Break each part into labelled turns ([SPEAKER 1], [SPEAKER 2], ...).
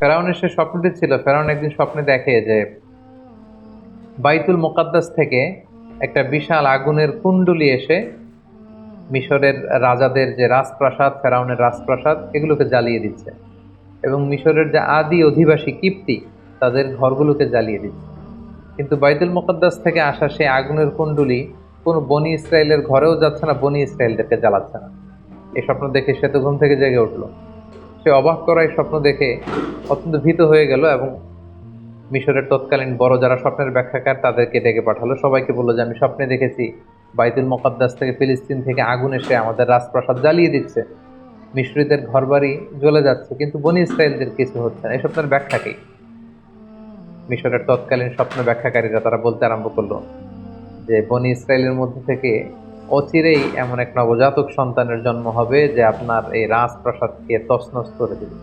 [SPEAKER 1] ফেরাউনের সে স্বপ্নটি ছিল, ফেরাউন একদিন স্বপ্নে দেখে যে বাইতুল মোকাদ্দাস থেকে একটা বিশাল আগুনের কুণ্ডলি এসে মিশরের রাজাদের যে রাজপ্রাসাদ, ফেরাউনের রাজপ্রাসাদ, এগুলোকে জ্বালিয়ে দিচ্ছে। এবং মিশরের যে আদি অধিবাসী কিপ্তি, তাদের ঘরগুলোকে জ্বালিয়ে দিচ্ছে। কিন্তু বাইতুল মোকাদ্দাস থেকে আসা সেই আগুনের কুণ্ডলি কোনো বনি ইসরায়েলের ঘরেও যাচ্ছে না, বনি ইসরায়েলদেরকে জ্বালাচ্ছে না। এই স্বপ্ন দেখে সে তো ঘুম থেকে জেগে উঠল। সে অবাক করা এই স্বপ্ন দেখে অত্যন্ত ভীত হয়ে গেল এবং মিশরের তৎকালীন বড় যারা স্বপ্নের ব্যাখ্যাকার তাদেরকে ডেকে পাঠালো। সবাইকে বলল যে, আমি স্বপ্নে দেখেছি বাইতুল মোকাদ্দাস থেকে ফিলিস্তিন থেকে আগুন এসে আমাদের রাজপ্রাসাদ জ্বালিয়ে দিচ্ছে। মিশরীদের ঘরবাড়ি জ্বলে যাচ্ছে, কিন্তু বনি ইসরায়েলদের কিছু হচ্ছে না। এই স্বপ্নের ব্যাখ্যা কি? মিশরের তৎকালীন স্বপ্ন ব্যাখ্যাকারীরা তারা বলতে আরম্ভ করল যে, বনি ইসরায়েলের মধ্যে থেকে অচিরেই এমন এক নবজাতক সন্তানের জন্ম হবে যে আপনার এই রাজপ্রাসাদকে তছনছ করে দিবে।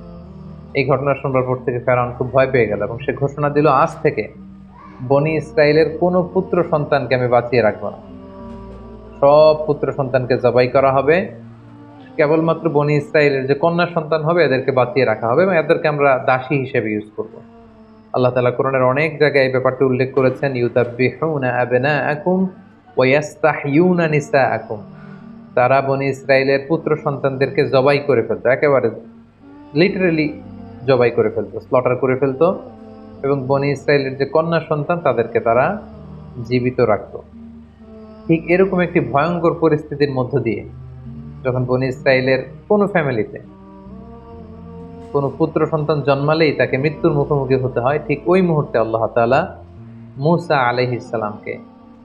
[SPEAKER 1] এই ঘটনা শুনবার পর থেকে ফেরাউন খুব ভয় পেয়ে গেল এবং সে ঘোষণা দিল, আজ থেকে বনি ইসরায়েলের কোনো পুত্র সন্তানকে আমি বাঁচিয়ে রাখব না। সব পুত্র সন্তানকে জবাই করা হবে। কেবলমাত্র বনি ইসরায়েলের যে কন্যা সন্তান হবে, এদেরকে বাঁচিয়ে রাখা হবে এবং এদেরকে আমরা দাসী হিসেবে ইউজ করব। আল্লাহ তালা কোরআনের অনেক জায়গায় এই ব্যাপারটি উল্লেখ করেছেন ইউতাবিহুনা আবনাআকুম ওয়া ইয়াস্তাহিয়ুনা নিসাআকুম। তারা বনি ইসরায়েলের পুত্র সন্তানদেরকে জবাই করে ফেলতো, একেবারে লিটারেলি জবাই করে ফেলতো স্লটার করে ফেলতো এবং বনি ইসরায়েলের যে কন্যা সন্তান তাদেরকে তারা জীবিত রাখতো। ঠিক এরকম একটি ভয়ঙ্কর পরিস্থিতির মধ্য দিয়ে যখন বনি ইসরায়েলের কোনো ফ্যামিলিতে কোনো পুত্র সন্তান জন্মালেই তাকে মৃত্যুর মুখোমুখি হতে হয়, ঠিক ওই মুহূর্তে আল্লাহ তাআলা মুসা আলহিসাল্লামকে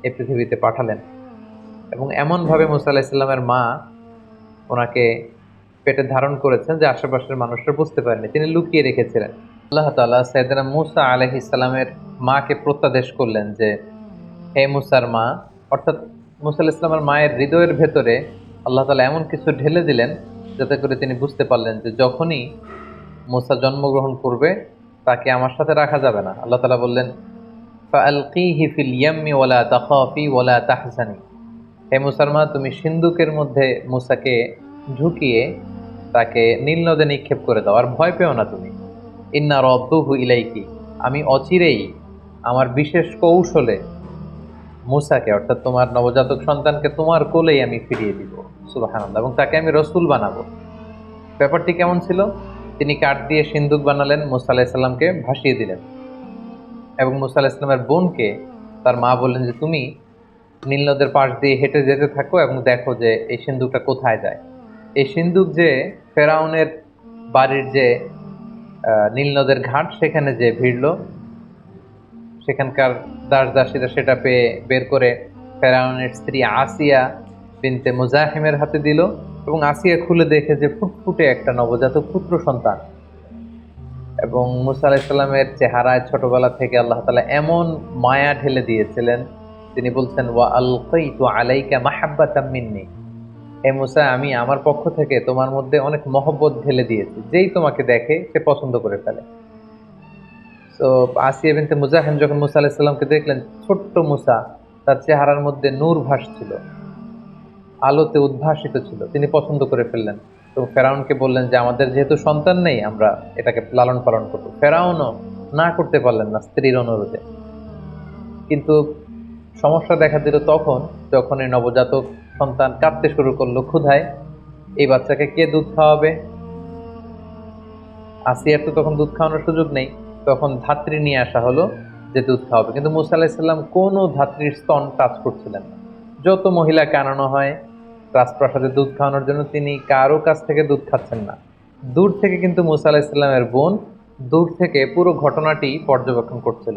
[SPEAKER 1] এই পৃথিবীতে পাঠালেন। এবং এমনভাবে মুসা আলাহিসাল্লামের মা ওনাকে পেটে ধারণ করেছেন যে আশেপাশের মানুষরা বুঝতে পারেনি। তিনি লুকিয়ে রেখেছিলেন। আল্লাহ তাআলা সৈয়দনা মুসা আলহিসাল্লামের মাকে প্রত্যাদেশ করলেন যে, হে মুসার মা, অর্থাৎ মুসা ইসলামের মায়ের হৃদয়ের ভেতরে আল্লাহ তালা এমন কিছু ঢেলে দিলেন যাতে করে তিনি বুঝতে পারলেন যে যখনই মুসা জন্মগ্রহণ করবে, তাকে আমার সাথে রাখা যাবে না। আল্লাহ তালা বললেন ফালকিহি ফিল ইয়াম্মি ওয়ালা তাখাফি ওয়ালা তাহজানি। হে মুসারমা তুমি সিন্ধুকের মধ্যে মুসাকে ঢুকিয়ে তাকে নীল নদে নিক্ষেপ করে দাও, আর ভয় পেও না তুমি। ইন্না রব্দুহু ইলাইকি, আমি অচিরেই আমার বিশেষ কৌশলে মুসাকে, অর্থাৎ তোমার নবজাতক সন্তানকে তোমার কোলেই আমি ফিরিয়ে দিব সুবাহানন্দ এবং তাকে আমি রসুল বানাবো। ব্যাপারটি কেমন ছিল? তিনি কাঠ দিয়ে সিন্দুক বানালেন, মুসা আলাহিসাল্লামকে ভাসিয়ে দিলেন। এবং মুসা আলাহিসাল্লামের বোনকে তার মা বললেন যে, তুমি নীল নদের পাশ দিয়ে হেঁটে যেতে থাকো এবং দেখো যে এই সিন্দুকটা কোথায় যায়। এই সিন্দুক যে ফেরাউনের বাড়ির যে নীল নদের ঘাট, সেখানে যে ভিড়ল, সেখানকার দাস দাসীরা সেটা পেয়ে বের করে ফেরাউনের স্ত্রী আসিয়া বিনতে মুজাহিমের হাতে দিল এবং আসিয়া খুলে দেখে যে ফুটফুটে একটা নবজাতক পুত্র সন্তান। এবং মুসা আলাহিসাল্লামের চেহারায় ছোটবেলা থেকে আল্লাহ তালা এমন মায়া ঢেলে দিয়েছিলেন, তিনি বলছেন, ওয়া আলকাইতু আলাইকা মাহাব্বাতাম মিন্নি। হে মুসা, আমি আমার পক্ষ থেকে তোমার মধ্যে অনেক মহব্বত ঢেলে দিয়েছি। যেই তোমাকে দেখে সে পছন্দ করে ফেলে। তো আসিয়া বিনতে মুজাহিম যখন মুসা আলাহিসাল্লামকে দেখলেন, ছোট্ট মুসা, তার চেহারার মধ্যে নূর ভাসছিল। আলোতে উদ্ভাসিত ছিল। তিনি পছন্দ করে ফেললেন। তো ফেরাউনকে বললেন যে, আমাদের যেহেতু সন্তান নেই, আমরা এটাকে লালন পালন করব। ফেরাউনও না করতে পারলেন না স্ত্রীর অনুরোধে। কিন্তু সমস্যা দেখা দিল তখন, যখন এই নবজাতক সন্তান কাঁদতে শুরু করল, ক্ষুধায়, এই বাচ্চাকে কে দুধ খাওয়াবে? আসিয়ার তো তখন দুধ খাওয়ানোর সুযোগ নেই। তখন ধাত্রী নিয়ে আসা হলো যে দুধ খাওয়াবে। কিন্তু মুসা আলাহিসাল্লাম কোনো ধাত্রীর স্তন টাচ করছিলেন না। যত মহিলাকে আনানো হয় রাজপ্রাসাদে দুধ খাওয়ানোর জন্য তিনি কারও কাছ থেকে দুধ খাচ্ছেন না। দূর থেকে কিন্তু মুসা আলাহিসাল্লামের বোন দূর থেকে পুরো ঘটনাটি পর্যবেক্ষণ করছিল।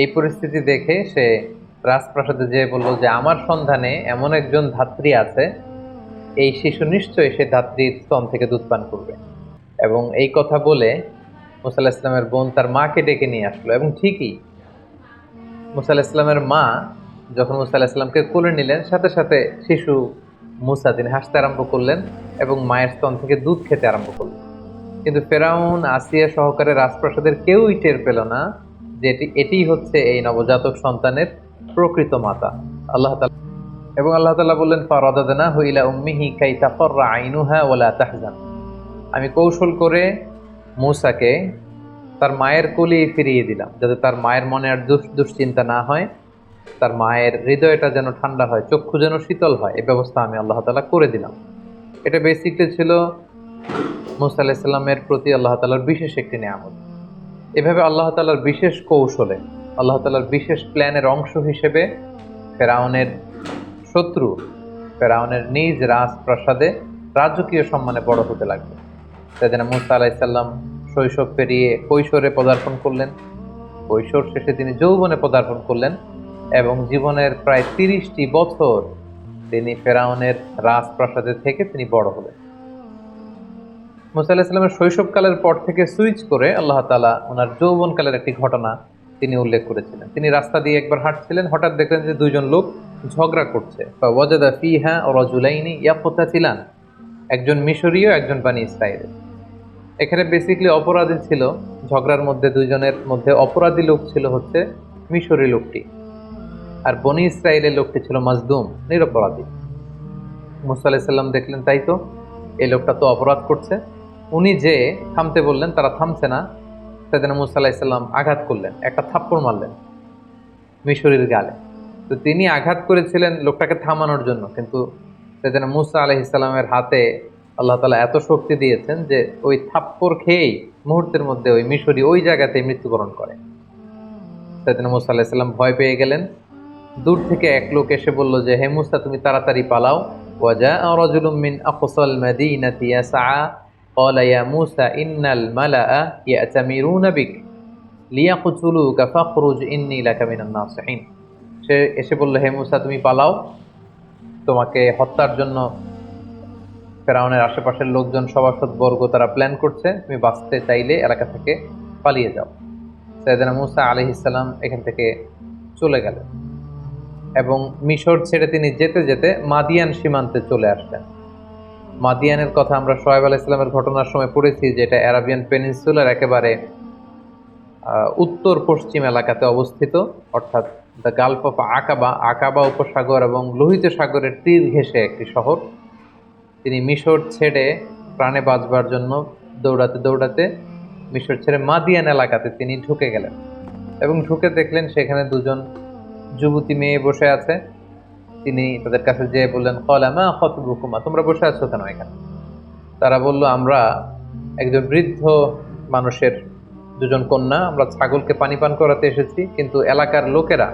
[SPEAKER 1] এই পরিস্থিতি দেখে সে রাজপ্রাসাদে যেয়ে বলল যে, আমার সন্ধানে এমন একজন ধাত্রী আছে, এই শিশু নিশ্চয়ই সে ধাত্রীর স্তন থেকে দুধ পান করবে। এবং এই কথা বলে মুসা আলাহিস ইসলামের বোন তার মাকে ডেকে নিয়ে আসলো এবং ঠিকই মুসা আলাহিস ইসলামের মা যখন মুসা আলাহিস ইসলামকে কোলে নিলেন, সাথে সাথে শিশু মুসা তিনি হাসতে আরম্ভ করলেন এবং মায়ের স্তন থেকে দুধ খেতে আরম্ভ করলেন। কিন্তু ফেরাউন, আসিয়া সহকারে রাজপ্রাসাদের কেউই টের পেল না যে এটি, এটিই হচ্ছে এই নবজাতক সন্তানের প্রকৃত মাতা। আল্লাহ তাআলা এবং আল্লাহ তালা বললেন, ফারাদাদনা হুইলা উম্মিহি কাই তাফররা আইনুহা ওয়ালা তাহজান। আমি কৌশল করে মূসাকে তার মায়ের কোলে ফিরিয়ে দিলাম, যাতে তার মায়ের মনে আর দুশ- দুশ্চিন্তা না হয়। তার মায়ের হৃদয়টা যেন ঠান্ডা হয়, চক্ষু যেন শীতল হয় এই ব্যবস্থা আমি আল্লাহ তালা করে দিলাম। এটা বেসিকলি ছিল মুসা আলাহিসাল্লামের প্রতি আল্লাহ তালার বিশেষ একটি নিয়ামত। এভাবে আল্লাহ তালার বিশেষ কৌশলে, আল্লাহ তালার বিশেষ প্ল্যানের অংশ হিসেবে ফেরাউনের শত্রু, ফেরাউনের নিজ রাজপ্রাসাদে রাজকীয় সম্মানে বড় হতে লাগল। সেদিন মুসা আলাহিসাল্লাম শৈশব পেরিয়ে কৈশোরে পদার্পণ করলেন। কৈশোর শেষে তিনি যৌবনে পদার্পণ করলেন। এবং জীবনের প্রায় তিরিশটি বছর তিনি ফেরাউনের রাজপ্রাসাদে থেকে তিনি বড় হলেন। মুসা আলাহিসাল্লামের শৈশবকালের পর থেকে সুইচ করে আল্লাহ তালা ওনার যৌবনকালের একটি ঘটনা তিনি উল্লেখ করেছিলেন। তিনি রাস্তা দিয়ে একবার হাঁটছিলেন, হঠাৎ দেখলেন যে দুজন লোক ঝগড়া করছে। ফিহা ও ছিলেন একজন মিশরীয়, একজন বানি ইসরায়েল এখানে বেসিকলি অপরাধী ছিল, ঝগড়ার মধ্যে দুইজনের মধ্যে অপরাধী লোক ছিল হচ্ছে মিশরি লোকটি। আর বনি ইসরায়েলের লোকটি ছিল মাজদুম নিরপরাধী। মুসা আলাহিসাল্লাম দেখলেন, তাই তো? এই লোকটা তো অপরাধ করছে। উনি যে থামতে বললেন, তারা থামছে না। সেদিন মুসা আলাহিসাল্লাম আঘাত করলেন, একটা থাপ্পড় মারলেন মিশরের গালে। তো তিনি আঘাত করেছিলেন লোকটাকে থামানোর জন্য, কিন্তু সেদিন মুসা আলহিসাল্লামের হাতে আল্লাহ তালা এত শক্তি দিয়েছেন যে ওই থাপ্পড় খেয়েই মুহূর্তের মধ্যে ওই মিশরি ওই জায়গাতে মৃত্যুবরণ করে। সেদিন মুসা আলাহিসাল্লাম ভয় পেয়ে গেলেন দূর থেকে এক লোক এসে বলল যে হে মুসা তুমি তাড়াতাড়ি পালাও وجاء رجل من أقصى المدينة يسعى قال يا موسى إن الملأ يأتمرون بك লিয়াকুচুলুকা ফাখরুজ ইন্নী লাকা মিনান নাসিহিন সে এসে বলল হে মুসা তুমি পালাও তোমাকে হত্যার জন্য ফেরাউনের আশেপাশের লোকজন সভাসদ বর্গ তারা প্ল্যান করছে তুমি বাঁচতে চাইলে এলাকা থেকে পালিয়ে যাও সৈয়দনা মুসা আলহিসাল্লাম এখান থেকে চলে গেলেন এবং মিশর ছেড়ে তিনি যেতে যেতে মাদিয়ান সীমান্তে চলে আসলেন। মাদিয়ানের কথা আমরা সোহেব ইসলামের ঘটনার সময় পড়েছি যে এটা অ্যারাবিয়ান পেনিনসুলার একেবারে উত্তর পশ্চিম এলাকাতে অবস্থিত, অর্থাৎ the Gulf of Aqaba Aqaba উপসাগর এবং লোহিত সাগরের তীর ঘেঁষে একটি শহর। তিনি মিশর ছেড়ে প্রাণে বাঁচবার জন্য দৌড়াতে দৌড়াতে মিশর ছেড়ে মাদিয়ান এলাকাতে তিনি ঢুকে গেলেন এবং ঢুকে দেখলেন সেখানে দুজন যুবতী মেয়ে বসে আছে। তিনি তাদের কাছে যেয়ে বললেন কলামা খতবুকুমা, তোমরা বসে আছো কেন এখানে? তারা বলল, আমরা একজন বৃদ্ধ মানুষের দুজন কন্যা, আমরা ছাগলকে পানি পান করাতে এসেছি, কিন্তু এলাকার লোকেরা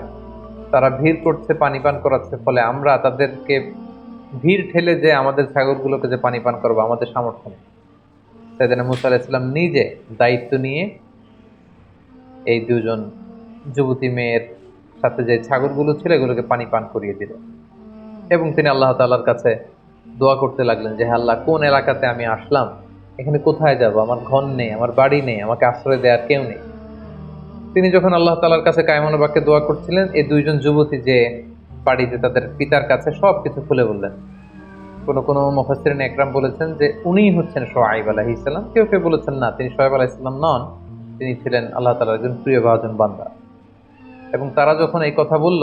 [SPEAKER 1] তারা ভিড় করছে পানি পান করাচ্ছে, ফলে আমরা তাদেরকে ভিড় ঠেলে যে আমাদের ছাগলগুলোকে যে পানি পান করব, আমাদের সামর্থ্য নেই। সেদিন মুসা আলাইসাল্লাম নিজে দায়িত্ব নিয়ে এই দুজন যুবতী মেয়ের সাথে যে ছাগলগুলো ছিল, এগুলোকে পানি পান করিয়ে দিল। এবং তিনি আল্লাহ তাআলার কাছে দোয়া করতে লাগলেন যে, হে আল্লাহ, কোন এলাকাতে আমি আসলাম? এখানে কোথায় যাব? আমার ঘর নেই, আমার বাড়ি নেই, আমাকে আশ্রয় দেওয়ার কেউ নেই। তিনি যখন আল্লাহ তাআলার কাছে কায়মনোবাক্যে দোয়া করছিলেন, এই দুইজন যুবতী যে বাড়িতে তাদের পিতার কাছে সব কিছু খুলে বললেন। কোনো কোনো মুফাসসিরিন একরাম বলেছেন যে, উনিই হচ্ছেন সোহাইব আলাইহিস ইসলাম কেউ কেউ বলেছেন, না, তিনি সোহাইব আলাইহিস সালাম নন, তিনি ছিলেন আল্লাহ তালার একজন প্রিয় ভাজন বান্দা। এবং তারা যখন এই কথা বলল,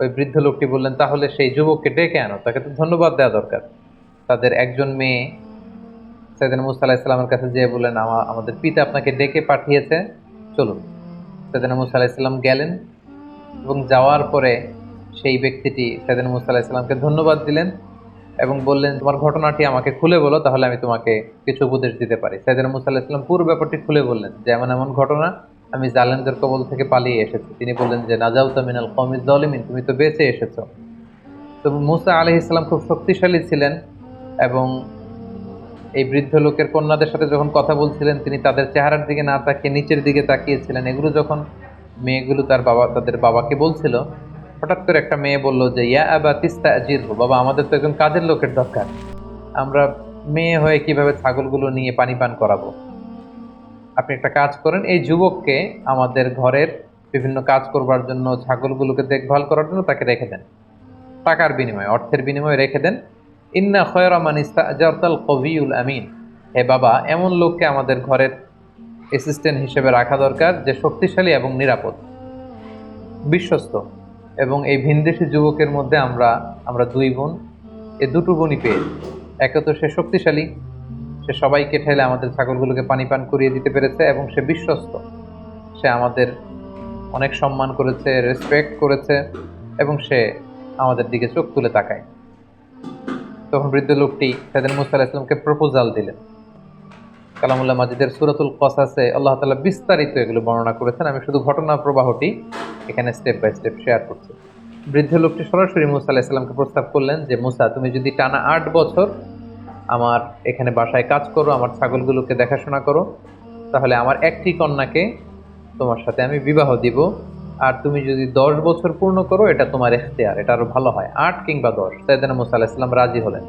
[SPEAKER 1] ওই বৃদ্ধ লোকটি বললেন, তাহলে সেই যুবককে ডেকে আনো, তাকে তো ধন্যবাদ দেওয়া দরকার। তাদের একজন মেয়ে সেদিন মুসা আলাহ ইসলামের কাছে যেয়ে বললেন, আমা- আমাদের পিতা আপনাকে ডেকে পাঠিয়েছে, চলুন। সেদিন মুসা আলাহ ইসলাম গেলেন এবং যাওয়ার পরে সেই ব্যক্তিটি সেদিন মুসা আলাহ ইসলামকে ধন্যবাদ দিলেন এবং বললেন, তোমার ঘটনাটি আমাকে খুলে বলো, তাহলে আমি তোমাকে কিছু উপদেশ দিতে পারি। সেদিন মুসা আলাহ ইসলাম পুরো ব্যাপারটি খুলে বললেন যে এমন এমন ঘটনা আমি জালেনদের কবল থেকে পালিয়ে এসেছি। তিনি বললেন যে নাজাউ তামিনাল কমিজ দলিমিন তুমি তো বেঁচে এসেছ। তো মুসা আলহ ইসলাম খুব শক্তিশালী ছিলেন এবং এই বৃদ্ধ লোকের কন্যাদের সাথে যখন কথা বলছিলেন, তিনি তাদের চেহারার দিকে না তাকিয়ে নিচের দিকে তাকিয়েছিলেন। এগুলো যখন মেয়েগুলো তার বাবা, তাদের বাবাকে বলছিল, হঠাৎ করে একটা মেয়ে বলল যে, ইয়া আবা তিস্তা আজির বাবা, আমাদের তো একজন কাজের লোকের দরকার। আমরা মেয়ে হয়ে কীভাবে ছাগলগুলো নিয়ে পানি পান করাবো? আপনি একটা কাজ করেন, এই যুবককে আমাদের ঘরের বিভিন্ন কাজ করবার জন্য, ছাগলগুলোকে দেখভাল করার জন্য তাকে রেখে দেন। টাকার বিনিময়ে, অর্থের বিনিময়ে রেখে দেন। ইন্না খয়রামান ইস্তাজারতাল কবিউল আমিন। হে বাবা, এমন লোককে আমাদের ঘরের অ্যাসিস্ট্যান্ট হিসেবে রাখা দরকার যে শক্তিশালী এবং নিরাপদ। বিশ্বস্ত। এবং এই ভিনদেশি যুবকের মধ্যে আমরা আমরা দুই বোন, এ দুটো বোনই পেয়ে। একে তো সে শক্তিশালী সে সবাইকে ঠেলে আমাদের ছাগলগুলোকে পানি পান করিয়ে দিতে পেরেছে এবং সে বিশ্বস্ত। সে আমাদের অনেক সম্মান করেছে রেসপেক্ট করেছে এবং সে আমাদের দিকে চোখ তুলে তাকায়। তখন বৃদ্ধ লোকটি সেদিন মুসা ইসলামকে প্রপোজাল দিলেন। কালামুল্লাহ মাজিদের সুরাতুল কসাসে আল্লাহ তালা বিস্তারিত এগুলো বর্ণনা করেছেন। আমি শুধু ঘটনা প্রবাহটি এখানে স্টেপ বাই স্টেপ শেয়ার করছি। বৃদ্ধ লোকটি সরাসরি মুসা আলাহ ইসলামকে প্রস্তাব করলেন যে, মুসা, তুমি যদি টানা আট বছর আমার এখানে বাসায় কাজ করো, আমার ছাগলগুলোকে দেখাশোনা করো। তাহলে আমার একটি কন্যাকে তোমার সাথে আমি বিবাহ দিব। আর তুমি যদি দশ বছর পূর্ণ করো, এটা তোমার এখতিয়ার, এটা আরও ভালো হয়। আট কিংবা দশ। সাইদান মুসা আলাহ রাজি হলেন।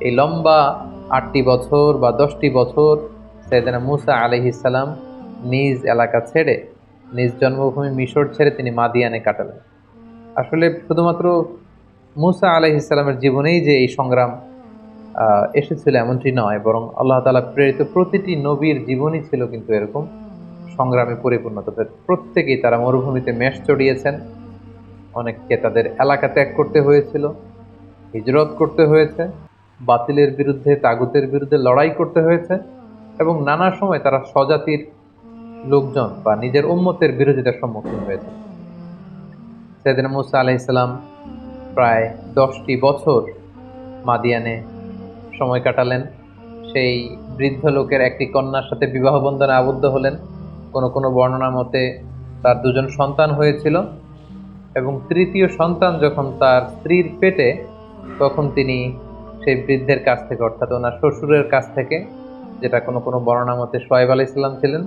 [SPEAKER 1] এই লম্বা আটটি বছর বা দশটি বছর সৈয়দানা মুসা আলহিসাল্লাম নিজ এলাকা ছেড়ে, নিজ জন্মভূমি মিশর ছেড়ে তিনি মাদিয়ানে কাটালেন। আসলে শুধুমাত্র মুসা আলহিসাল্লামের জীবনেই যে এই সংগ্রাম এসেছিল এমনটি নয়, বরং আল্লাহ তালা প্রেরিত প্রতিটি নবীর জীবনই ছিল কিন্তু এরকম সংগ্রামে পরিপূর্ণ। তাদের প্রত্যেকেই তারা মরুভূমিতে মেষ চড়িয়েছেন। অনেককে তাদের এলাকা ত্যাগ করতে হয়েছিল, হিজরত করতে হয়েছে, বাতিলের বিরুদ্ধে, তাগুতের বিরুদ্ধে লড়াই করতে হয়েছে এবং নানা সময় তারা স্বজাতির লোকজন বা নিজের উম্মতের বিরোধিতার সম্মুখীন হয়েছে। সেদিন মুসা আলাইসাল্লাম প্রায় দশটি বছর মাদিয়ানে সময় কাটালেন। সেই বৃদ্ধ লোকের একটি কন্যার সাথে বিবাহ বন্ধনে আবদ্ধ হলেন। কোনো কোনো বর্ণনা মতে তার দুজন সন্তান হয়েছিল এবং তৃতীয় সন্তান যখন তার স্ত্রীর পেটে, তখন তিনি সেই বৃদ্ধের কাছ থেকে, অর্থাৎ ওনার শ্বশুরের কাছ থেকে, যেটা কোনো কোনো বর্ণনা মতে সোয়েব আলি ইসলাম ছিলেন,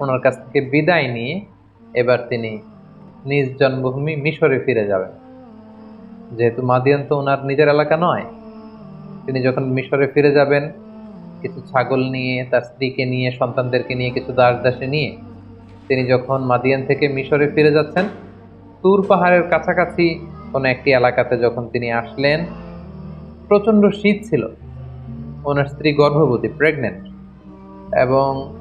[SPEAKER 1] ওনার কাছ থেকে বিদায় নিয়ে এবার তিনি নিজ জন্মভূমি মিশরে ফিরে যাবেন। যেহেতু মাদিয়ান তো ওনার নিজের এলাকা নয় তিনি যখন মিশরে ফিরে যাবেন, কিছু ছাগল নিয়ে, তার স্ত্রীকে নিয়ে, সন্তানদেরকে নিয়ে, কিছু দাস দাসে নিয়ে, তিনি যখন মাদিয়ান থেকে মিশরে ফিরে যাচ্ছেন, তুর পাহাড়ের কাছাকাছি কোনো একটি এলাকাতে যখন তিনি আসলেন, প্রচণ্ড শীত ছিল। ওনার স্ত্রী গর্ভবতী প্রেগনেন্ট এবং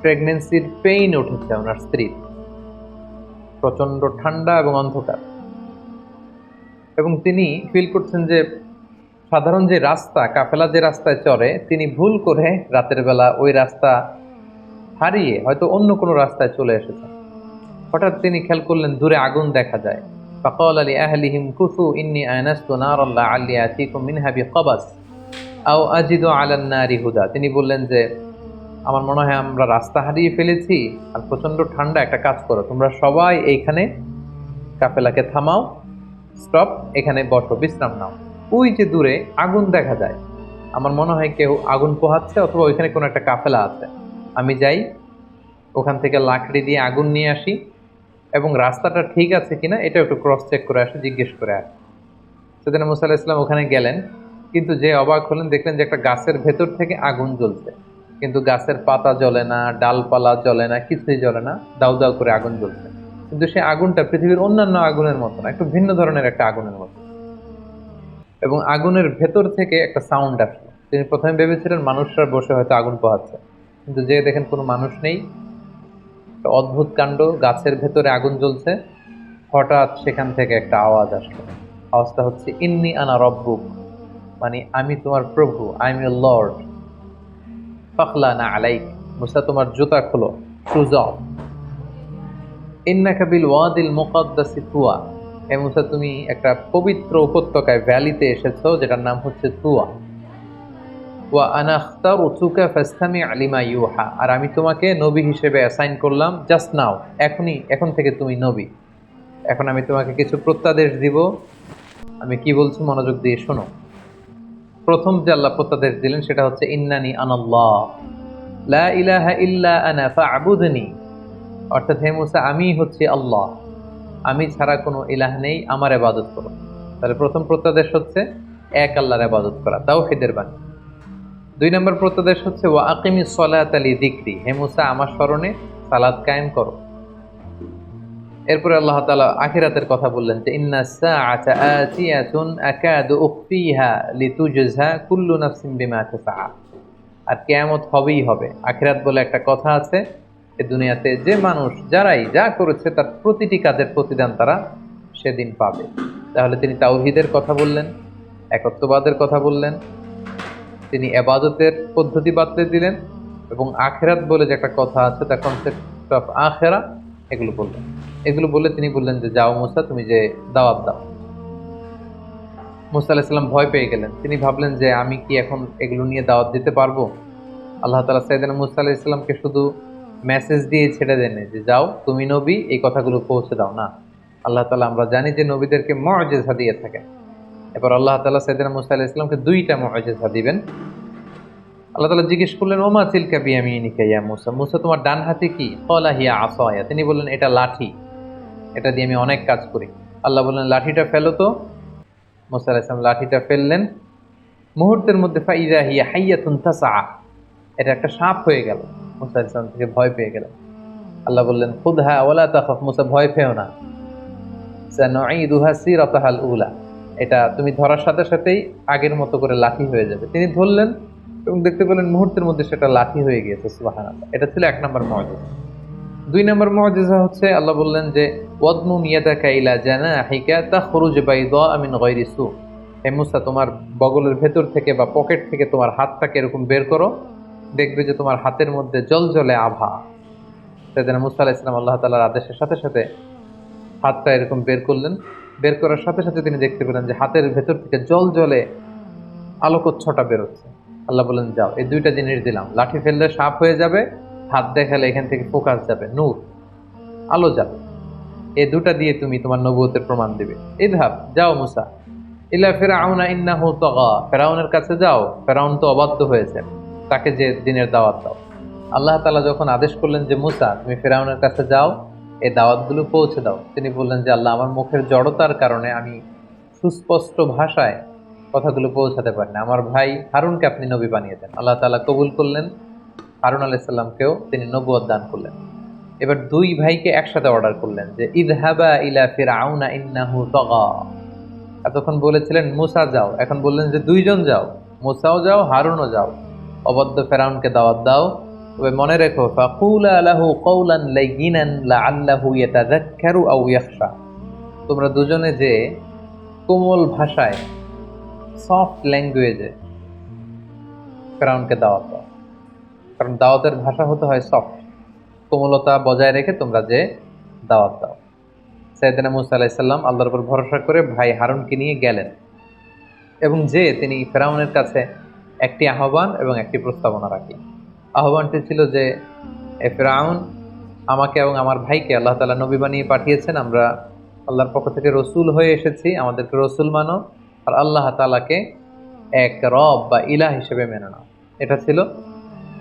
[SPEAKER 1] প্রেগনেন্সির পেইন উঠেছে ওনার স্ত্রীর। প্রচণ্ড ঠান্ডা এবং অন্ধকার। এবং তিনি ফিল করছেন যে সাধারণ যে রাস্তা কাফেলা যে রাস্তায় চড়ে তিনি ভুল করে রাতের বেলা ওই রাস্তা হারিয়ে হয়তো অন্য কোনো রাস্তায় চলে এসেছেন হঠাৎ তিনি খেয়াল করলেন দূরে আগুন দেখা যায় فقال لأهلهم كثوا إني آنست نارا لعلي آتيكم منها بقبس أو أجد على النار هدى তিনি বললেন যে আমার মনে হয় আমরা রাস্তা হারিয়ে ফেলেছি আর প্রচন্ড ঠান্ডা একটা কাজ করো তোমরা সবাই এইখানে কাফেলাকে থামাও স্টপ এখানে বসো বিশ্রাম নাও ওই যে দূরে আগুন দেখা যায়। আমার মনে হয় কেউ আগুন পোহাচ্ছে অথবা ওইখানে কোনো একটা কাফেলা আছে। আমি যাই, ওখান থেকে লাকড়ি দিয়ে আগুন নিয়ে আসি এবং রাস্তাটা ঠিক আছে কিনা এটা একটু ক্রস চেক করে আসে, জিজ্ঞেস করে আসে। সেদিন মুসা ইসলাম ওখানে গেলেন, কিন্তু যে অবাক হলেন, দেখলেন যে একটা গাছের ভেতর থেকে আগুন জ্বলছে। কিন্তু গাছের পাতা জ্বলে না, ডালপালা জ্বলে না, কিছুই জ্বলে না, দাউ দাউ করে আগুন জ্বলছে। কিন্তু সেই আগুনটা পৃথিবীর অন্যান্য আগুনের মতো না, একটু ভিন্ন ধরনের একটা আগুনের মতো। এবং আগুনের ভেতর থেকে একটা সাউন্ড আসলো। তিনি প্রথমে ভেবেছিলেন মানুষরা বসে হয়তো আগুন পোহাচ্ছে। কিন্তু যে দেখেন কোনো মানুষ নেই অদ্ভুত কাণ্ড, গাছের ভেতরে আগুন জ্বলছে। হঠাৎ সেখান থেকে একটা আওয়াজ আসলো। আওয়াজটা হচ্ছে, ইন্নি আনা রব্বুক মানে আমি তোমার প্রভু আই এম ইউর লর্ড ফখলা না আলাইক, মুসা তোমার জুতা খোলো শুজ অফ ইন্নাকা বিল ওয়াদিল মুকাদ্দাসি তুয়া। হে মুসা, তুমি একটা পবিত্র উপত্যকায় ভ্যালিতে এসেছ, যেটার নাম হচ্ছে তুয়া ওয়া আনাখতার উচুকা ফাস্তামি আলিমা ইউহা। আর আমি তোমাকে নবী হিসেবে অ্যাসাইন করলাম জাস্ট নাও এখনই এখন থেকে তুমি নবী। এখন আমি তোমাকে কিছু প্রত্যাদেশ দিব। আমি কি বলছি মনোযোগ দিয়ে শোনো। প্রথম যে আল্লাহ প্রত্যাদেশ দিলেন, সেটা হচ্ছে ইন্নানি আনাল্লাহ। লা ইলাহা ইল্লা আনা ফা'বুদনি। অর্থাৎ হে মুসা আমি হচ্ছে আল্লাহ। আমি ছাড়া কোনো ইলাহ নেই, আমার ইবাদত করো। তাহলে প্রথম প্রত্যাদেশ হচ্ছে এক আল্লাহর ইবাদত করা তাও হেদের বাণী। দুই নম্বর প্রত্যাদেশ হচ্ছে, ওয়া আকিমি সলাত আলী দিক্রি হে মুসা, আমার স্মরণে সালাদ কায়েম করো। এরপরে আল্লাহ তাআলা আখিরাতের কথা বললেন যে কুল্লু আর কিয়ামত হবেই হবে। আখিরাত বলে একটা কথা আছে এ দুনিয়াতে যে মানুষ, যারাই যা করেছে, তার প্রতিটি কাজের প্রতিদান তারা সেদিন পাবে। তাহলে তিনি তাওহিদের কথা বললেন, একত্ববাদের কথা বললেন, তিনি এবাদতের পদ্ধতি বাতলে দিলেন এবং আখেরাত বলে যে একটা কথা আছে তার কনসেপ্ট অফ আখেরা, এগুলো বললেন। এগুলো বলে তিনি বললেন যে, যাও মুসা, তুমি যে দাওয়াত দাও। মুসা আলাহিসাল্লাম ভয় পেয়ে গেলেন। তিনি ভাবলেন যে, আমি কি এখন এগুলো নিয়ে দাওয়াত দিতে পারব? আল্লাহ তালা সাইদিন মুসা আলাহ ইসলামকে শুধু মেসেজ দিয়ে ছেড়ে দেন যে, যাও, তুমি নবী, এই কথাগুলো পৌঁছে দাও, না। আল্লাহ তালা আমরা জানি যে নবীদেরকে মজেজা দিয়ে থাকেন এবার আল্লাহ তালা সাইদিন মুসা ইসলামকে দুইটা মজেজা দিবেন। আল্লাহ তালা জিজ্ঞেস করলেন, ওমা তিলকা বিয়ামিনিকা ইয়া মুসা? মুসা, তোমার ডান হাতে কি? কলা হিয়া আসয়া। তিনি বললেন, এটা লাঠি। এটা দিয়ে আমি অনেক কাজ করি। আল্লাহ বললেন, লাঠিটা ফেলো তো। মুসা ইসলাম লাঠিটা ফেললেন। মুহূর্তের মধ্যে ফাইদা হিয়া হাইয়া তুন্তাসা এটা একটা সাপ হয়ে গেল। মুসা ইসলাম থেকে ভয় পেয়ে গেলেন আল্লাহ বললেন, খুদ হা ওলা তাফাফ মুসা ভয় পেও না। সিরাতাহাল উলা। এটা তুমি ধরার সাথে সাথেই আগের মতো করে লাঠি হয়ে যাবে। তিনি ধরলেন এবং দেখতে পেলেন মুহূর্তের মধ্যে সেটা লাঠি হয়ে গিয়েছে সুবাহান এটা ছিল এক নম্বর মজেজা দুই নম্বর মজেজা হচ্ছে, আল্লাহ বললেন যে ওয়াদমু মিয়াদাকা ইলা জানা হিকা তা খরুজ বাইদা আমিন গৈরি সু। হে মুসা, তোমার বগলের ভেতর থেকে বা পকেট থেকে তোমার হাতটাকে এরকম বের করো দেখবে যে তোমার হাতের মধ্যে জল জলে আভা। সেদিন মুসা আলাহ ইসলাম আল্লাহ তালার আদেশের সাথে সাথে হাতটা এরকম বের করলেন। বের করার সাথে সাথে তিনি দেখতে পেলেন যে হাতের ভেতর থেকে জল জলে আলোকচ্ছটা বেরোচ্ছে। আল্লাহ বলেন, যাও, এই দুইটা জিনিস দিলাম। লাঠি ফেললে সাপ হয়ে যাবে, হাত দেখালে এখান থেকে ফোকাস যাবে, নূর, আলো যাবে। এই দুটা দিয়ে তুমি তোমার নবুয়তের প্রমাণ দিবে। এই ধাপ যাও মুসা। ইলা ফেরাউনা ইন্নাহু তগা। ফেরাউনের কাছে যাও। ফেরাউন তো অবাধ্য হয়েছে। তাকে যে দিনের দাওয়াত দাও। আল্লাহ তালা যখন আদেশ করলেন যে, মুসা, তুমি ফেরাউনের কাছে যাও, এই দাওয়াতগুলো পৌঁছে দাও। তিনি বললেন যে, আল্লাহ, আমার মুখের জড়তার কারণে আমি সুস্পষ্ট ভাষায় কথাগুলো পৌঁছাতে পারি না। আমার ভাই হারুনকে আপনি নবী বানিয়ে দেন। আল্লাহ তালা কবুল করলেন। হারুন আলাইসাল্লামকেও তিনি নবুয়ত দান করলেন। এবার দুই ভাইকে একসাথে অর্ডার করলেন যে ইদহাবা ইলা ফিরাউনা ইন্নাহু তগা। এতক্ষণ বলেছিলেন, মুসা যাও। এখন বললেন যে, দুইজন যাও। মুসাও যাও, হারুনও যাও। অবদ্ধ ফেরাউনকে দাওয়াত দাও। তবে মনে রেখো ইয়াখশা। তোমরা দুজনে যে কোমল ভাষায় সফট ল্যাঙ্গুয়েজে ফেরাউনকে দাওয়াত দাও। কারণ দাওয়াতের ভাষা হতে হয় সফট। কোমলতা বজায় রেখে তোমরা যে দাওয়াত দাও। সাইদিনা মুসা আলাইসাল্লাম আল্লাহর উপর ভরসা করে ভাই হারুনকে নিয়ে গেলেন। এবং যে তিনি ফেরাউনের কাছে একটি আহ্বান এবং একটি প্রস্তাবনা রাখি। আহ্বানটি ছিল যে ফেরাউন, আমাকে এবং আমার ভাইকে আল্লাহ তালা নবী বানিয়ে পাঠিয়েছেন। আমরা আল্লাহর পক্ষ থেকে রসুল হয়ে এসেছি, আমাদেরকে রসুল মানো আর আল্লাহ তালাকে এক রব বা ইলা হিসেবে মেনে নাও। এটা ছিল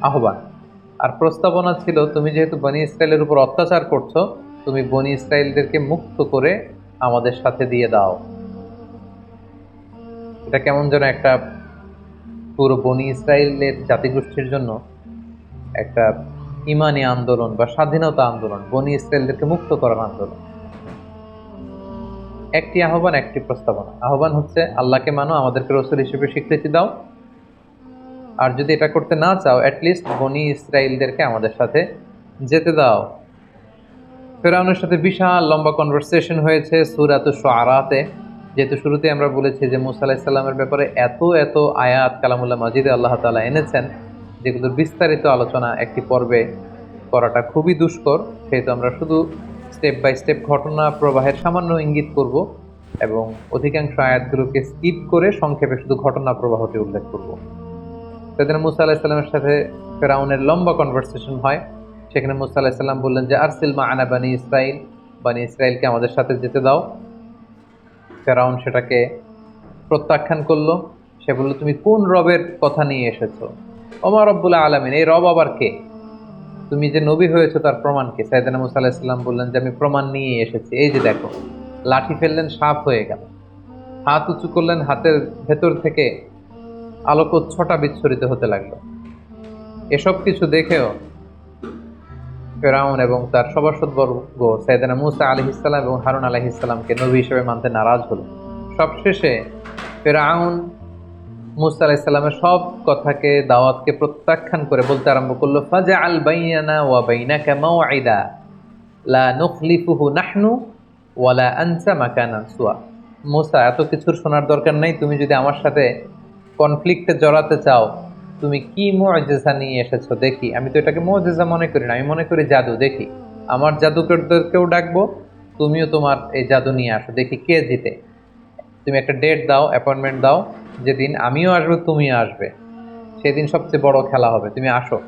[SPEAKER 1] আহ্বান। আর প্রস্তাবনা ছিল, তুমি যেহেতু বনি ইসরায়েলের উপর অত্যাচার করছ, তুমি বনি ইসরায়েলদেরকে মুক্ত করে আমাদের সাথে দিয়ে দাও। এটা কেমন যেন একটা পুরো বনি ইসরায়েলের জাতিগোষ্ঠীর জন্য একটা ইমানি আন্দোলন বা স্বাধীনতা আন্দোলন, বনি ইসরায়েলদেরকে মুক্ত করার আন্দোলন। একটি আহ্বান, একটি প্রস্তাবনা। আহ্বান হচ্ছে, আল্লাহকে মানো, আমাদেরকে রসুল হিসেবে স্বীকৃতি দাও। আর যদি এটা করতে না চাও অ্যাটলিস্ট বনি ইসরায়েলদেরকে আমাদের সাথে যেতে দাও। ফেরাউনের সাথে বিশাল লম্বা কনভারসেশন হয়েছে সুরাত আরাতে যেহেতু শুরুতে আমরা বলেছি যে মুসা আলাহিসাল্লামের ব্যাপারে এত এত আয়াত কালামুল্লাহ মাজিদে আল্লাহ তালা এনেছেন, যেগুলোর বিস্তারিত আলোচনা একটি পর্বে করাটা খুবই দুষ্কর। সেহেতু আমরা শুধু স্টেপ বাই স্টেপ ঘটনা প্রবাহের সামান্য ইঙ্গিত করব এবং অধিকাংশ আয়াতগুলোকে স্কিপ করে সংক্ষেপে শুধু ঘটনা প্রবাহটি উল্লেখ করব। সেদিন মুসা আলাহিসাল্লামের সাথে ফেরাউনের লম্বা কনভারসেশন হয়। সেখানে মুসা আলাহিসাল্লাম বললেন যে, আরসিল মা আনা বানি ইসরাইল বানি ইসরায়েলকে আমাদের সাথে যেতে দাও। ফেরাউন সেটাকে প্রত্যাখ্যান করল। সে বলল, তুমি কোন রবের কথা নিয়ে এসেছ? ওমর রব্বুল্লাহ আলমিন। এই রব আবার কে? তুমি যে নবী হয়েছো তার প্রমাণ কে? সাইদানা মুসা বললেন, যে আমি প্রমাণ নিয়ে এসেছি। এই যে দেখো, লাঠি ফেললেন, সাপ হয়ে গেল। হাত উঁচু করলেন, হাতের ভেতর থেকে আলোকোচ্ছটা বিচ্ছরিত হতে লাগল। এসব কিছু দেখেও ফেরাউন এবং তার সভাসদবর্গ সাইদানা মুসা আলহ ইসলাম এবং হারুন আলহ ইসলামকে নবী হিসেবে মানতে নারাজ হলো। সবশেষে ফেরাউন মুসা আলাহ ইসলামের সব কথাকে, দাওয়াতকে প্রত্যাখ্যান করে বলতে আরম্ভ করল ফাজা আল বাইয়ানা ওয়া বাইনা কামাও আইদা লা নুখলিফুহু নাহনু ওয়ালা আনসা মাকানান সুয়া। মুসা, এত কিছুর শোনার দরকার নাই, তুমি যদি আমার সাথে কনফ্লিক্টে জড়াতে চাও তুমি কি মজেজা নিয়ে এসেছ? দেখি। আমি তো এটাকে মজেজা মনে করি না, আমি মনে করি জাদু। দেখি। আমার জাদুকরদেরকেও ডাকবো, তুমিও তোমার এই জাদু নিয়ে আসো। দেখি কে জিতে। তুমি একটা ডেট দাও অ্যাপয়েন্টমেন্ট দাও। যেদিন আমিও আসব, তুমিও আসবে। সেদিন সবচেয়ে বড় খেলা হবে। তুমি আসো।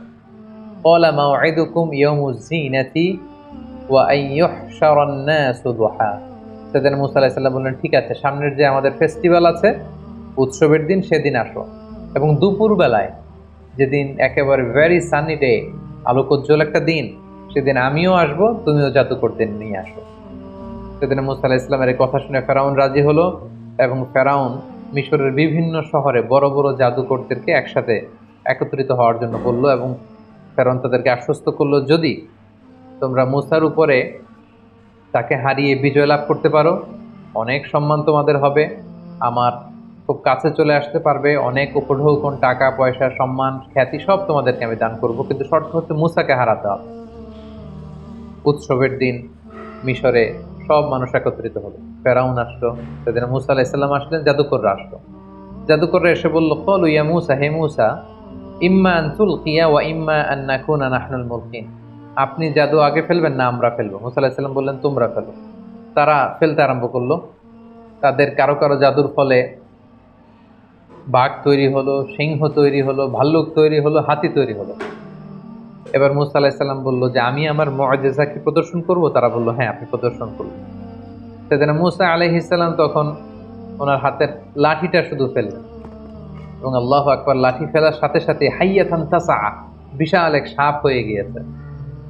[SPEAKER 1] কলা মাও আইদুকুম ইয়মুজিনাতি সেদিন মুসা আলাহিসাল্লাম বললেন, ঠিক আছে, সামনের যে আমাদের ফেস্টিভ্যাল আছে, উৎসবের দিন সেদিন আসো। এবং দুপুর বেলায় যেদিন একেবারে ভেরি সানি ডে আলোকোজ্জ্বল একটা দিন, সেদিন আমিও আসব, তুমিও জাদুকর দিন নিয়ে আসো। সেদিন মুসা ইসলামের কথা শুনে ফেরাউন রাজি হলো এবং ফেরাউন মিশরের বিভিন্ন শহরে বড় বড় জাদুকরদেরকে একসাথে একত্রিত হওয়ার জন্য বলল এবং ফেরাউন তাদেরকে আশ্বস্ত করল, যদি তোমরা মুসার উপরে তাকে হারিয়ে বিজয় লাভ করতে পারো, অনেক সম্মান তোমাদের হবে। আমার খুব কাছে চলে আসতে পারবে, অনেক উপঢৌকন, টাকা, পয়সা, সম্মান, খ্যাতি, সব তোমাদেরকে আমি দান করব। কিন্তু শর্ত হচ্ছে মুসাকে হারাতে হবে। উৎসবের দিন, মিশরে সব মানুষ একত্রিত হলো ফেরাউন আসলো, সেদিন মুসা আলাইসাল্লাম আসলেন, জাদুকররা আসলো। জাদুকররা এসে বলল কলু ইয়া মুসা, হে মুসা, ইম্মা আনতুল কিয়া ওয়া ইম্মা আন নাকুনা নাহনুল মুলকিন। আপনি জাদু আগে ফেলবেন না আমরা ফেলব। মুসা আলাহিসাল্লাম বললেন, তোমরা ফেলো। তারা ফেলতে আরম্ভ করল। তাদের কারও কারও জাদুর ফলে বাঘ তৈরি হলো, সিংহ তৈরি হলো, ভাল্লুক তৈরি হলো, হাতি তৈরি হলো। এবার মুসা আলাহিসাল্লাম বলল যে, আমি আমার মজেজা কি প্রদর্শন করব? তারা বলল হ্যাঁ আপনি প্রদর্শন করুন। সেদিন মুসা আলহিসাল্লাম তখন ওনার হাতের লাঠিটা শুধু ফেললেন। এবং আল্লাহ আকবার লাঠি ফেলার সাথে সাথে হাইয়াথান তাসা বিশাল এক সাপ হয়ে গিয়েছে।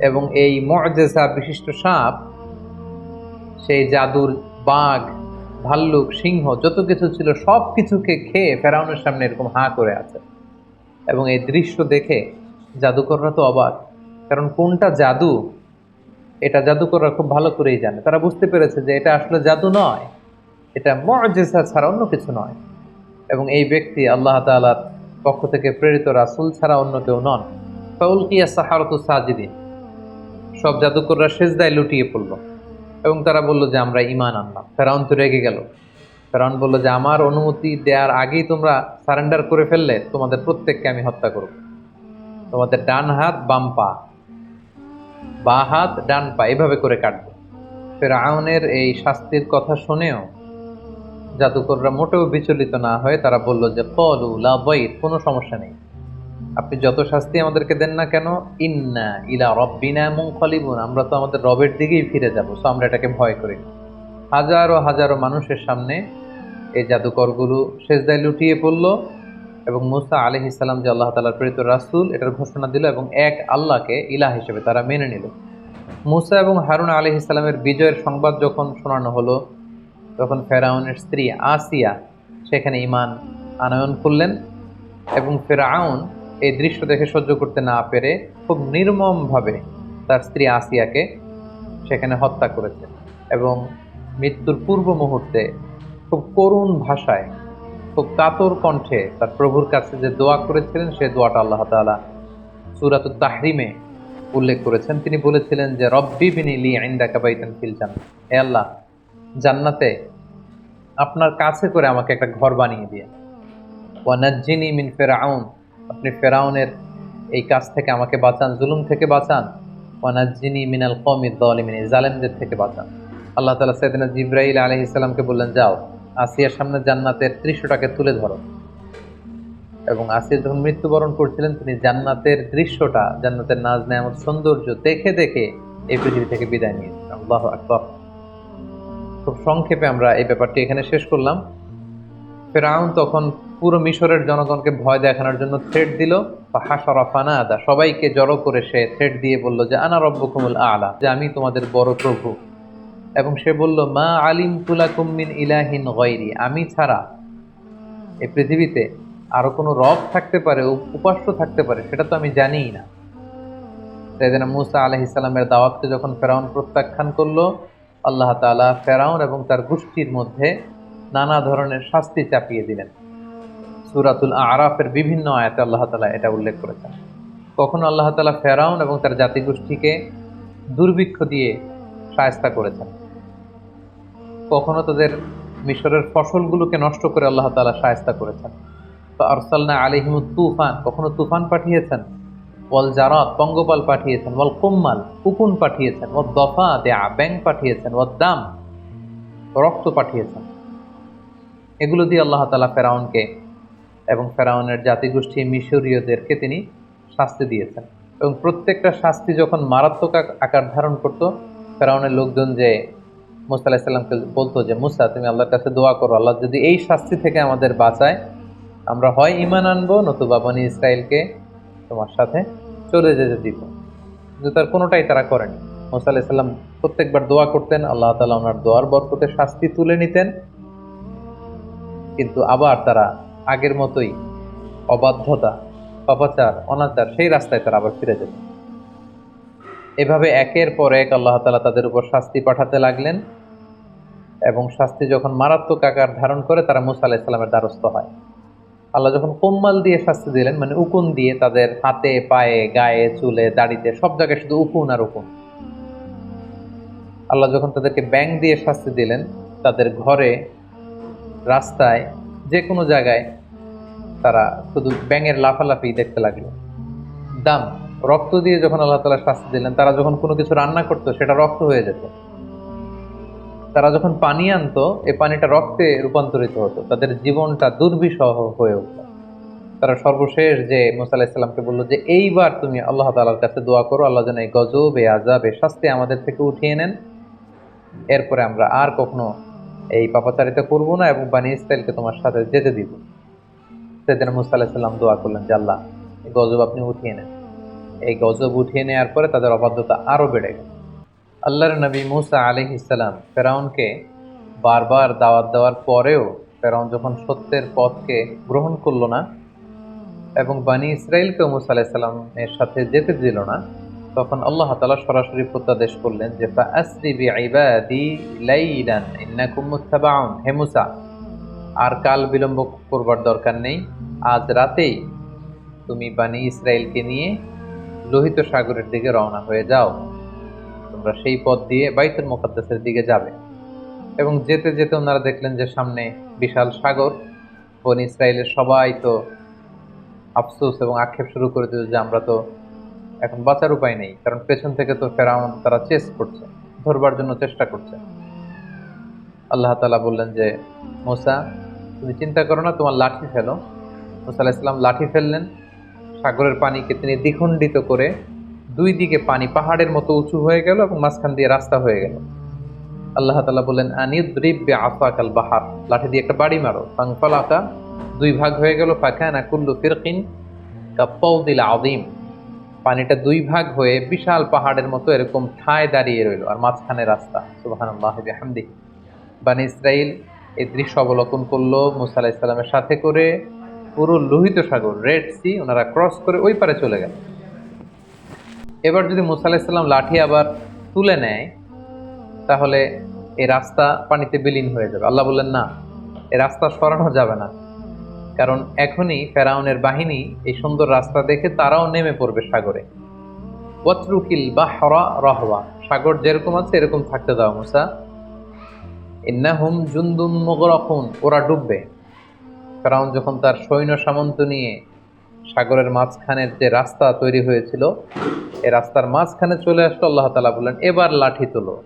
[SPEAKER 1] এবং এই মজেসা বিশিষ্ট সাপ, সেই জাদুর বাঘ ভাল্লুক, সিংহ, যত কিছু ছিল, সব কিছুকে খেয়ে ফেরাউনের সামনে এরকম হাঁ করে আছে। এবং এই দৃশ্য দেখে জাদুকররা তো অবাক, কারণ কোনটা জাদু? এটা জাদুকররা খুব ভালো করেই জানে। তারা বুঝতে পেরেছে যে এটা আসলে জাদু নয়, এটা মজেসা ছাড়া অন্য কিছু নয়। এবং এই ব্যক্তি আল্লাহ তালার পক্ষ থেকে প্রেরিত রাসুল ছাড়া অন্য কেউ নন। ফাউল কিয়া সাহারত সাজিদিন, সব জাদুকররা সেজদায় লুটিয়ে পড়ল। এবং তারা বলল যে, আমরা ইমান আনলাম। ফেরাউন তো রেগে গেল। ফেরাউন বলল যে, আমার অনুমতি দেওয়ার আগেই তোমরা সারেন্ডার করে ফেললে তোমাদের প্রত্যেককে আমি হত্যা করব। তোমাদের ডান হাত, বাম পা। বা হাত, ডান পা, এভাবে করে কাটবো। ফেরাউনের এই শাস্তির কথা শুনেও জাদুকররা মোটেও বিচলিত না হয়ে তারা বলল যে, কলু লাইট কোনো সমস্যা নেই। আপনি যত শাস্তি আমাদেরকে দেন না কেন? ইন্না ইলা রব্বিনা মুংফলিবুন আমরা তো আমাদের রবের দিকেই ফিরে যাব সো আমরা এটাকে ভয় করি। হাজারো হাজারো মানুষের সামনে এই জাদুকরগুলো সেজদায় লুটিয়ে পড়ল এবং মুসা আলহ ইসলাম যে আল্লাহ তালার প্রেরিত রাসুল, এটার ঘোষণা দিল এবং এক আল্লাহকে ইলা হিসেবে তারা মেনে নিল। মুসা এবং হারুন আলহ ইসলামের বিজয়ের সংবাদ যখন শোনানো হলো, তখন ফেরাউনের স্ত্রী আসিয়া সেখানে ইমান আনয়ন করলেন এবং ফেরাউন এই দৃশ্য দেখে সহ্য করতে না পেরে খুব নির্মমভাবে তার স্ত্রী আসিয়াকে সেখানে হত্যা করেছে এবং মৃত্যুর পূর্ব মুহূর্তে খুব করুণ ভাষায়, খুব কাতর কণ্ঠে তার প্রভুর কাছে যে দোয়া করেছিলেন, সে দোয়াটা আল্লাহ তাআলা সুরাত তাহরিমে উল্লেখ করেছেন। তিনি বলেছিলেন যে, রব্বি বিনি লি আইন্দা কাবাইতেন ফিল জান্নাত হে আল্লাহ, জান্নাতে আপনার কাছে করে আমাকে একটা ঘর বানিয়ে দিয়ে। ওয়ানাজ্জিনি মিন ফেরাউন আপনি ফেরাউনের এই কাজ থেকে আমাকে বাঁচান, জুলুম থেকে বাঁচান। ওয়ানাজ্জিনি মিনাল কমিদ দলিমিন জালেমদের থেকে বাঁচান। আল্লাহ তালা সৈদিনা জিব্রাইল আলহ ইসলামকে বললেন, যাও, আসিয়ার সামনে জান্নাতের দৃশ্যটাকে তুলে ধরো। এবং আসিয়া যখন মৃত্যুবরণ করছিলেন, তিনি জান্নাতের দৃশ্যটা, জান্নাতের নাজ, নেয়ামত, সৌন্দর্য দেখে দেখে এই পৃথিবী থেকে বিদায় নিয়েছেন। আল্লাহ আকবর। খুব সংক্ষেপে আমরা এই ব্যাপারটি এখানে শেষ করলাম। ফেরাউন তখন পুরো মিশরের জনগণকে ভয় দেখানোর জন্য থ্রেট দিল। হাসরাফানা আদা সবাইকে জড়ো করে সে থ্রেট দিয়ে বলল যে, আনা রব্বকুমুল আলা, যে আমি তোমাদের বড় প্রভু। এবং সে বলল, মা আলিম তুলাকুম মিন ইলাহিন গৈরি আমি ছাড়া এই পৃথিবীতে আরও কোনো রব থাকতে পারে উপ- উপাস্য থাকতে পারে, সেটা তো আমি জানিই না। তাই সেদিন মুসা আলহিসাল্লামের দাওয়াতকে যখন ফেরাউন প্রত্যাখ্যান করল, আল্লাহ তাআলা ফেরাউন এবং তার গোষ্ঠীর মধ্যে নানা ধরনের শাস্তি চাপিয়ে দিলেন। সুরাতুল আরাফের বিভিন্ন আয়াতে আল্লাহ তালা এটা উল্লেখ করেছেন। কখনো আল্লাহ তালা ফেরাউন এবং তার জাতিগোষ্ঠীকে দুর্ভিক্ষ দিয়ে সায়স্তা করেছেন। কখনো তাদের মিশরের ফসলগুলোকে নষ্ট করে আল্লাহ তালা সায়স্তা করেছেন। তো আরসালনা আলিহিম তুফান, কখনো তুফান পাঠিয়েছেন? ওয়াল জারাত, পঙ্গপাল পাঠিয়েছেন? ওয়াল কুম্মাল, উকুন পাঠিয়েছেন? ও দফা, দেয়া ব্যাং পাঠিয়েছেন? ও দাম, রক্ত পাঠিয়েছেন? এগুলো দিয়ে আল্লাহ তালা ফেরাউনকে এবং ফেরাউনের জাতিগোষ্ঠী মিশরীয়দেরকে তিনি শাস্তি দিয়েছেন। এবং প্রত্যেকটা শাস্তি যখন মারাত্মক আকার ধারণ করত, ফেরাউনের লোকজন যে মুসা আলাহিসাল্লামকে বলতো যে, মুসা, তুমি আল্লাহর কাছে দোয়া করো, আল্লাহ যদি এই শাস্তি থেকে আমাদের বাঁচায়, আমরা হয় ইমান আনব, নতুবা বনি ইসরায়েলকে তোমার সাথে চলে যেতে দিব। কিন্তু তার কোনোটাই তারা করেনি। মুসা আলাহিসাল্লাম প্রত্যেকবার দোয়া করতেন, আল্লাহ তালা ওনার দোয়ার বরকতে শাস্তি তুলে নিতেন। কিন্তু আবার তারা আগের মতোই অবাধ্যতা পাপাচার অনাচার, সেই রাস্তায় তারা আবার ফিরে যেত। এভাবে একের পর এক আল্লাহ তালা তাদের উপর শাস্তি পাঠাতে লাগলেন এবং শাস্তি যখন মারাত্মক আকার ধারণ করে তারা মুসা আলাহ ইসলামের দ্বারস্থ হয়। আল্লাহ যখন কোম্মাল দিয়ে শাস্তি দিলেন মানে উকুন দিয়ে তাদের হাতে, পায়ে, গায়ে, চুলে, দাড়িতে, সব জায়গায় শুধু উকুন আর উকুন। আল্লাহ যখন তাদেরকে ব্যাং দিয়ে শাস্তি দিলেন, তাদের ঘরে রাস্তায় যে কোনো জায়গায় তারা শুধু ব্যাঙের লাফালাফি দেখতে লাগল। দাম, রক্ত দিয়ে যখন আল্লাহ তালা শাস্তি দিলেন, তারা যখন কোনো কিছু রান্না করতো, সেটা রক্ত হয়ে যেত। তারা যখন পানি আনতো এই পানিটা রক্তে রূপান্তরিত হতো। তাদের জীবনটা দুর্বিষহ হয়ে উঠত তারা সর্বশেষ যে মুসা আলাহিসাল্লামকে বলল যে, এইবার তুমি আল্লাহ তালার কাছে দোয়া করো, আল্লাহ যেন এই গজব, এই আজাব এই শাস্তি আমাদের থেকে উঠিয়ে নেন। এরপরে আমরা আর কখনো এই পাপাচারিতা করব না এবং বানি ইসরায়েলকে তোমার সাথে যেতে দিব। সেদিন মুসা দোয়া করলেন যে, আল্লাহ, এই গজব আপনি উঠিয়ে নেন। এই গজব উঠিয়ে নেওয়ার পরে তাদের অবাধ্যতা আরও বেড়ে গেল। আল্লাহর নবী মুসা আলহ ইসলাম ফেরাউনকে বারবার দাওয়াত দেওয়ার পরেও ফেরাউন যখন সত্যের পথকে গ্রহণ করল না এবং বানি ইসরায়েলকেও মুসা আলাহিসাল্লামের সাথে যেতে দিল না তখন আল্লাহ তালা সরাসরি প্রত্যাদেশ করলেন যে, ফাআসরি বিইবাদি লাইলান, ইন্নাকুম মুত্তাবাউন। হে মুসা, আর কাল বিলম্ব করবার দরকার নেই। আজ রাতেই তুমি বানি ইসরায়েলকে নিয়ে লোহিত সাগরের দিকে রওনা হয়ে যাও। তোমরা সেই পথ দিয়ে বাইতুল মোকাদ্দাসের দিকে যাবে। এবং যেতে যেতে ওনারা দেখলেন যে, সামনে বিশাল সাগর। বনি ইসরায়েলের সবাই তো আফসোস এবং আক্ষেপ শুরু করে দিল যে, আমরা তো এখন বাঁচার উপায় নেই, কারণ পেছন থেকে তো ফেরাউন তারা চেস করছে, ধরবার জন্য চেষ্টা করছে। আল্লাহ তালা বললেন যে, মোসা, তুমি চিন্তা করো না, তোমার লাঠি ফেলো। মোসা ইসলাম লাঠি ফেললেন, সাগরের পানিকে তিনি দ্বিখণ্ডিত করে দুই দিকে পানি পাহাড়ের মতো উঁচু হয়ে গেল এবং মাঝখান দিয়ে রাস্তা হয়ে গেল। আল্লাহ তালা বললেন আনিদ্রিব আফাকাল বাহার। লাঠি দিয়ে একটা বাড়ি মারো। ফাংফালাকা দুই ভাগ হয়ে গেল ফাঁকা না কুল্লু ফিরকিন কাপ্পাউদিল আদিম পানিটা দুই ভাগ হয়ে বিশাল পাহাড়ের মতো এরকম ঠায় দাঁড়িয়ে রইল। আর মাঝখানে রাস্তা। সুবাহান হামদি বানি ইসরাইল এই দৃশ্য অবলোকন করল মুসা আলাহ ইসলামের সাথে করে পুরো লোহিত সাগর রেড সি ওনারা ক্রস করে ওই পারে চলে গেল। এবার যদি মুসা আলাহ ইসলাম লাঠি আবার তুলে নেয়, তাহলে এই রাস্তা পানিতে বিলীন হয়ে যাবে। আল্লাহ বললেন, না, এ রাস্তা সরানো যাবে না। কারণ এখনই ফেরাউনের বাহিনী এই সুন্দর রাস্তা দেখে তারাও নেমে পড়বে সাগরে। ওয়াতরুকিল বা হরা রহওয়া। সাগর যেরকম আছে, এরকম থাকতে দাও মুসা। ইন্নাহুম জুন্দুম মুগরাকুন। ওরা ডুববে। ফেরাউন যখন তার সৈন্য সামন্ত নিয়ে সাগরের মাঝখানের যে রাস্তা তৈরি হয়েছিল, এ রাস্তার মাঝখানে চলে আসলো, আল্লাহ তালা বললেন, এবার লাঠি তোলো।